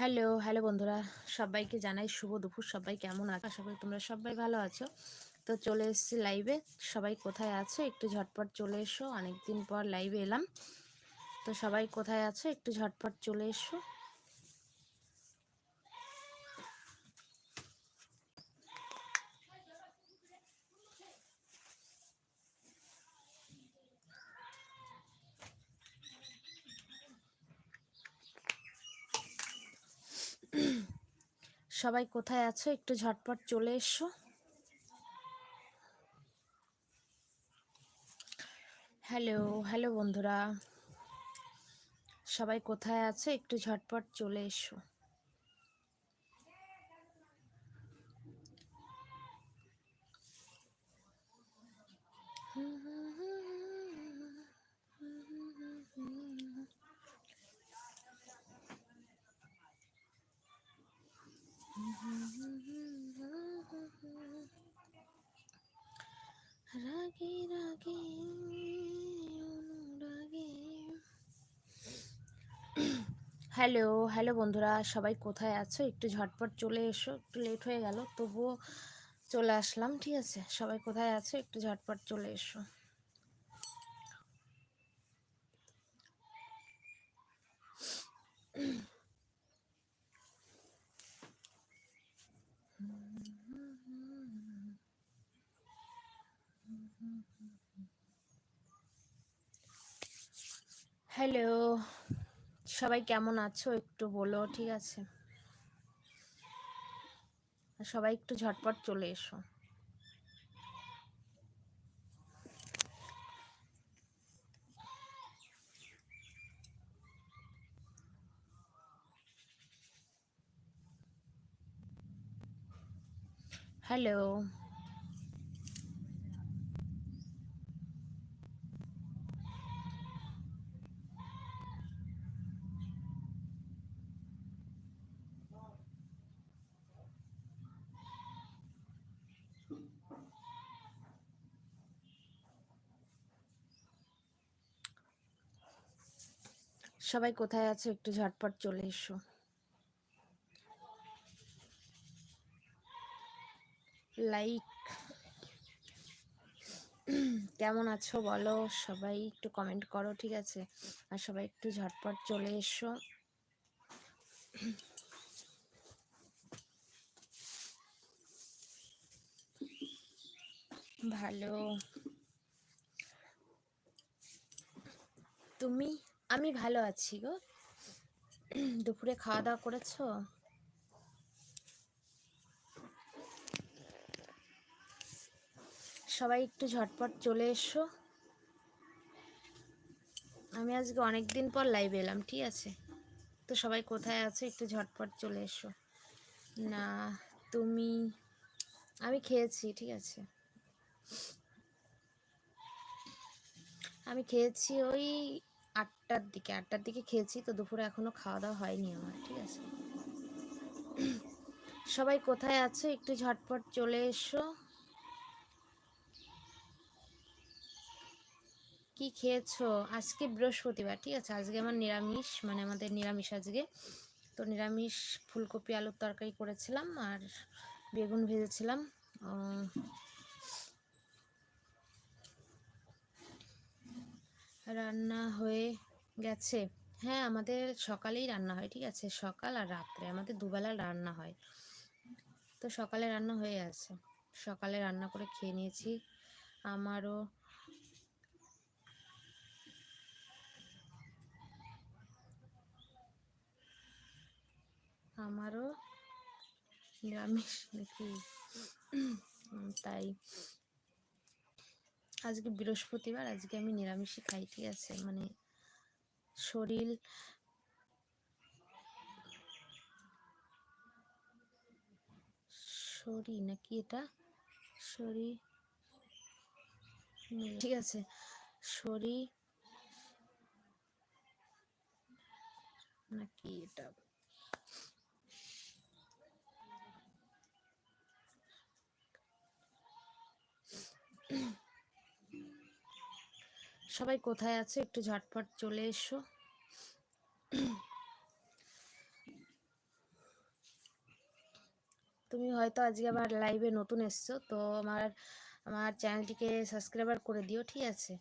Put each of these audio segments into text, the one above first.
Hello hello বন্ধুরা, সবাইকে জানাই শুভ দুপুর, সবাই কেমন আছো? আশা করি তোমরা সবাই ভালো আছো। তো চলে এসেছি লাইভে সবাই কোথায় আছো? একটু ঝটপট চলে এসো, অনেকদিন পর লাইভে এলাম। তো সবাই কোথায় আছো? একটু ঝটপট চলে এসো। সবাই কোথায় আছো? একটু ঝটপট চলে এসো। হ্যালো হ্যালো বন্ধুরা। সবাই কোথায় আছে? একটু ঝটপট চলে এসো। হ্যালো হ্যালো বন্ধুরা, সবাই কোথায় আছো? একটু ঝটপট চলে এসো, একটু লেট হয়ে গেল, তবুও চলে আসলাম, ঠিক আছে? সবাই কোথায় আছো? একটু ঝটপট চলে এসো। হ্যালো সবাই কেমন আছো? একটু বলো ঠিক আছে? সবাই একটু ঝটপট চলে এসো। হ্যালো সবাই কোথায় আছো? একটু ঝটপট চলে এসো। লাইক কেমন আছো বলো? সবাই একটু কমেন্ট করো, ঠিক আছে? আর সবাই একটু ঝটপট চলে এসো। ভালো। তুমি? আমি ভালো আছি গো। দুপুরে খাওয়া দাওয়া করেছ? সবাই একটু ঝটপট চলে এসো। আমি আজকে অনেক দিন পর লাইভ এলাম, ঠিক আছে? তো সবাই কোথায় আছো? একটু ঝটপট চলে এসো। না, তুমি, আমি খেয়েছি, ঠিক আছে? আমি খেয়েছি ওই আটটার দিকে আটটার দিকে খেয়েছি তো দুপুরে এখনও খাওয়া দাওয়া হয়নি আমার, ঠিক আছে? সবাই কোথায় আছো? একটু ঝটপট চলে এসো। কি খেয়েছো? আজকে বৃহস্পতিবার, ঠিক আছে? আজকে আমার নিরামিষ মানে আমাদের নিরামিষ আজকে। তো নিরামিষ ফুলকপি, আলুর তরকারি করেছিলাম আর বেগুন ভেজেছিলাম। রান্না হয়ে গেছে। হ্যাঁ আমাদের সকালেই রান্না হয়, ঠিক আছে? সকাল আর রাত্রে, আমাদের দুবেলা রান্না হয়। তো সকালে রান্না হয়ে আছে সকালে রান্না করে খেয়ে নিয়েছি। আমারও আমারও নিরামিষ নাকি? তাই। আজকে বৃহস্পতিবার, আজকে আমি নিরামিষই খাই, ঠিক আছে? মানে শরীর শরীর নাকি এটা? শরীর ঠিক আছে? শরীর নাকি এটা? সবাই কোথায় আছে? একটু ঝটপট চলে এসো। তুমি হয়তো আজকে আমার লাইভে নতুন এসছো, তো আমার আমার চ্যানেলটিকে সাবস্ক্রাইবার করে দিও, ঠিক আছে?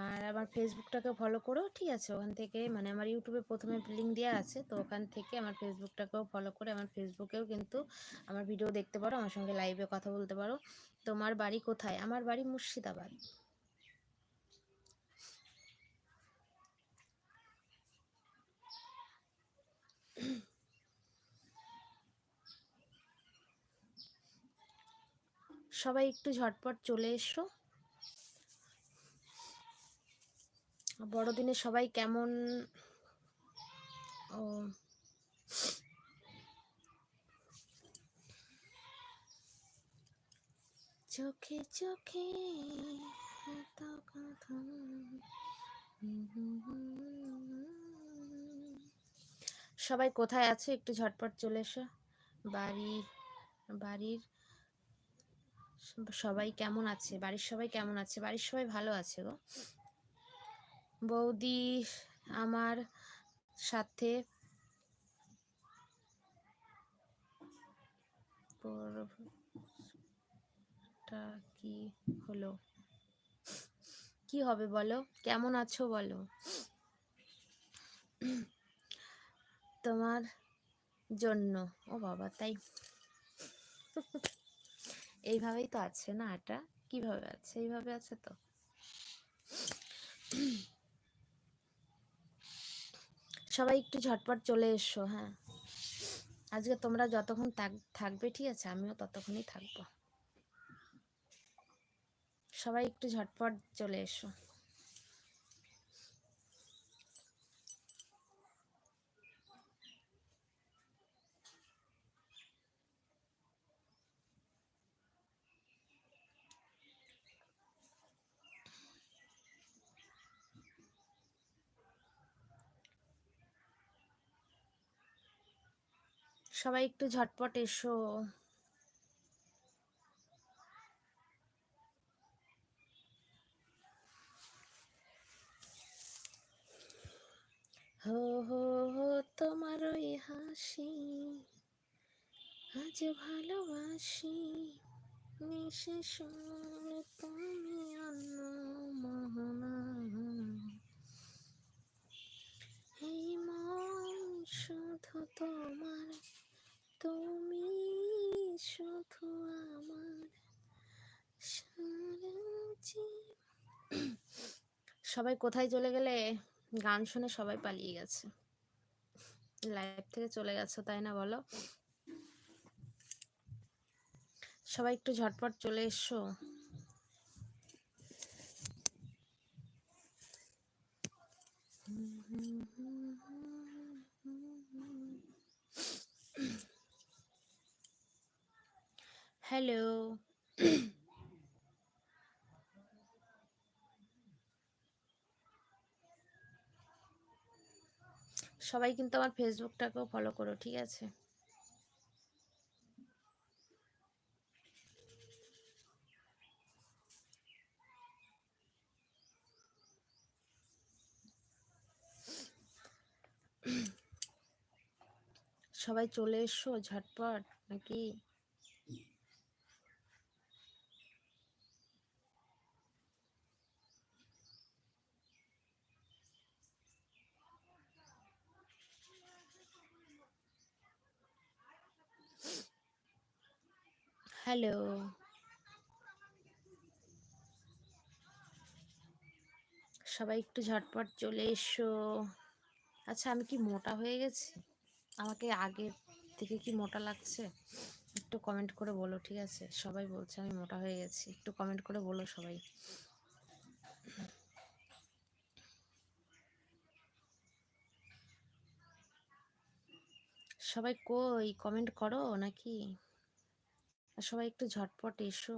আর আমার ফেসবুকটাকে ফলো করো, ঠিক আছে? ওখান থেকে মানে আমার ইউটিউবে প্রথমে লিঙ্ক দেওয়া আছে, তো ওখান থেকে আমার ফেসবুকটাকেও ফলো করে আমার ফেসবুকেও কিন্তু আমার ভিডিও দেখতে পারো, আমার সঙ্গে লাইভে কথা বলতে পারো। তোমার বাড়ি কোথায়? আমার বাড়ি মুর্শিদাবাদ। সবাই একটু ঝটপট চলে এসো। বড়দিনে সবাই কেমন? ও। চোখে চোখে সবাই কোথায় আছে? একটু ঝটপট চলে এসো। বাড়ি, বাড়ির সবাই কেমন আছে? বাড়ির সবাই কেমন আছে? বাড়ির সবাই ভালো আছে গো। বৌদি আমার সাথে কি হলো? কি হবে বলো? কেমন আছো বলো? তোমার জন্য। ও বাবা, তাই। এইভাবেই তো আছে না এটা? কীভাবে আছে? এইভাবে আছে তো? সবাই একটু ঝটপট চলে এসো হ্যাঁ। আজকে তোমরা যতক্ষণ থাকবে, ঠিক আছে? আমিও ততক্ষণই থাকব। সবাই একটু ঝটপট চলে এসো। সবাই একটু ঝটপট এসো। হো হো হো তোমার ওই হাসি আজ ভালোবাসি নিশেষ তুমি অন্য মোহনা এই মন শুধু তোমার তুমি শুধু আমার সবাই কোথায় চলে গেলে গান শুনে সবাই পালিয়ে গেছে। লাইভ থেকে চলে গেছে, তাই না বলো? সবাই একটু ঝটপট চলে এসো হ্যালো সবাই কিন্তু আমার ফেসবুকটাকেও ফলো করো ঠিক আছে? সবাই চলে এসো ঝটপট নাকি? হ্যালো। সবাই একটু ঝটপট চলে এসো। আচ্ছা আমি কি মোটা হয়ে গেছি? আমাকে আগের থেকে কি মোটা লাগছে? একটু কমেন্ট করে বলো, ঠিক আছে? সবাই বলছে আমি মোটা হয়ে গেছি। একটু কমেন্ট করে বলো সবাই। সবাই কই? কমেন্ট করো নাকি? সবাই একটু ঝটপট এসো।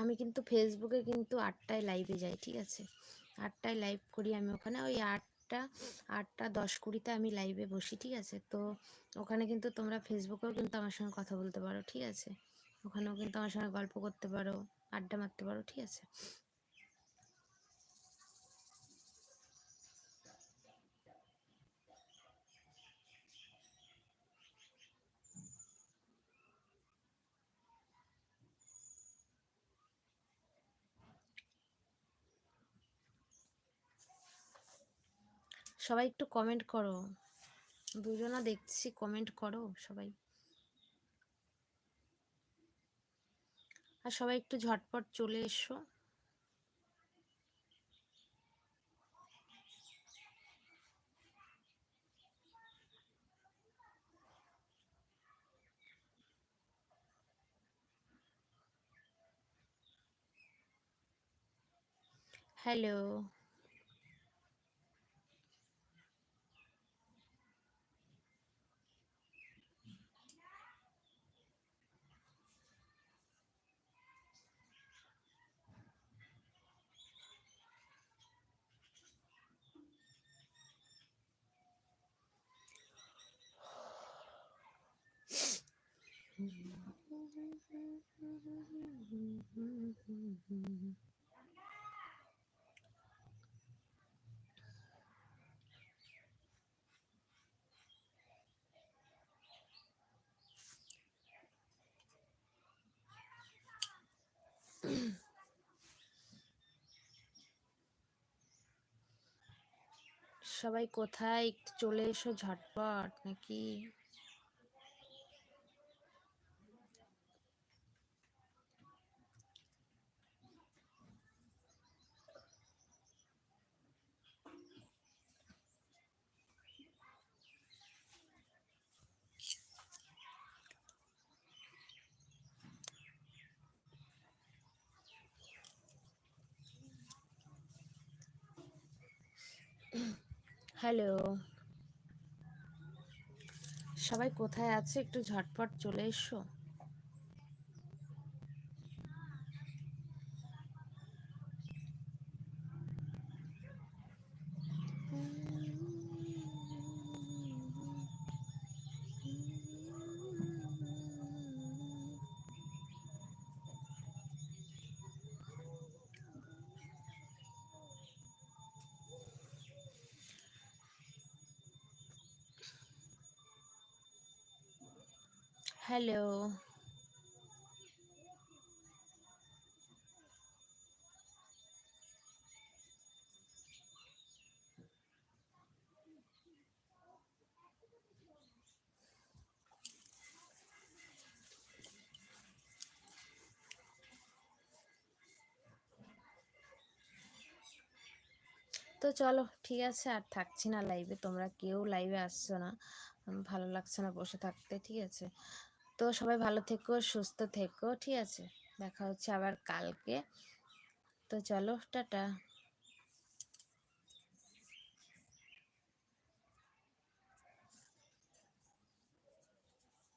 আমি কিন্তু ফেসবুকে কিন্তু আটটায় লাইভে যাই, ঠিক আছে? আটটায় লাইভ করি আমি ওখানে। ওই আট আটটা আটটা দশ কুড়িতে আমি লাইভে বসি, ঠিক আছে? তো ওখানে কিন্তু তোমরা ফেসবুকেও কিন্তু আমার সঙ্গে কথা বলতে পারো, ঠিক আছে? ওখানেও কিন্তু আমার সঙ্গে গল্প করতে পারো, আড্ডা মারতে পারো, ঠিক আছে? সবাই একটু কমেন্ট করো। দুজনা দেখছি কমেন্ট করো সবাই। আর সবাই একটু ঝটপট চলে এসো। হ্যালো সবাই কোথায়? চলে এসো ঝটপট নাকি? হ্যালো। সবাই কোথায় আছে? একটু ঝটপট চলে এসো। হ্যালো। তো চলো, ঠিক আছে, আর থাকছি না লাইভে তোমরা কেউ লাইভে আসছো না। ভালো লাগছে না বসে থাকতে, ঠিক আছে? তো সবাই ভালো থেকো, সুস্থ থেকো, ঠিক আছে? দেখা হচ্ছে আবার কালকে। তো চলো, টাটা।